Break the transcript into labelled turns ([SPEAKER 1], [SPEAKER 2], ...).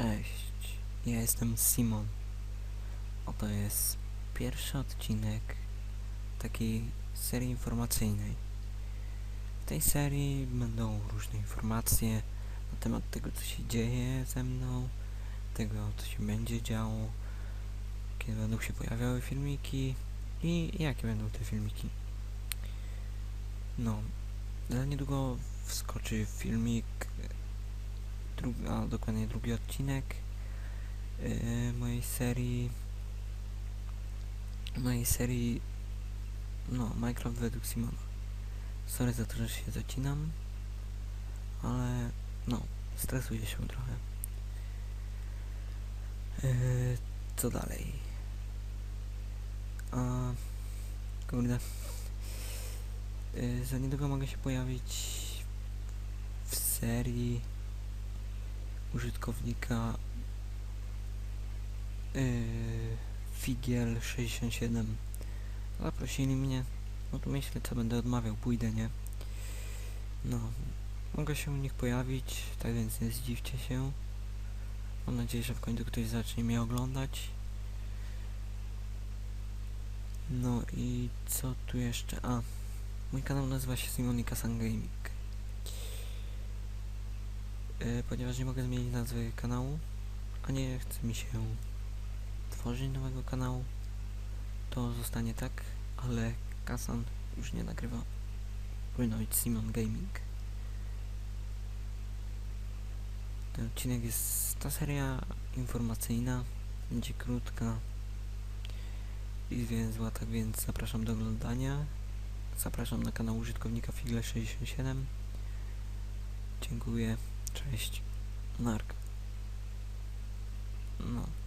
[SPEAKER 1] Cześć, ja jestem Simon. Oto jest pierwszy odcinek takiej serii informacyjnej. W tej serii będą różne informacje na temat tego, co się dzieje ze mną, tego, co się będzie działo, kiedy będą się pojawiały filmiki i jakie będą te filmiki. No, za niedługo wskoczy filmik drugi, a dokładnie drugi odcinek yy, mojej serii mojej serii no Minecraft według Simona. Sorry za to, że się zacinam ale no stresuję się trochę. Yy, co dalej? A kurde. Yy, za niedługo mogę się pojawić w serii użytkownika yy, Figiel67 zaprosili mnie no to myślę co będę odmawiał pójdę nie? No mogę się u nich pojawić tak więc nie zdziwcie się. Mam nadzieję że w końcu ktoś zacznie mnie oglądać. No i co tu jeszcze? A mój kanał nazywa się Simonika Sun ponieważ nie mogę zmienić nazwy kanału, a nie chce mi się tworzyć nowego kanału, to zostanie tak, ale Kasan już nie nagrywa. Powinno być Simon Gaming. Ten odcinek jest, ta seria informacyjna, będzie krótka i zwięzła, tak więc zapraszam do oglądania. Zapraszam na kanał użytkownika Figle67. Dziękuję. Cześć. Nark. No.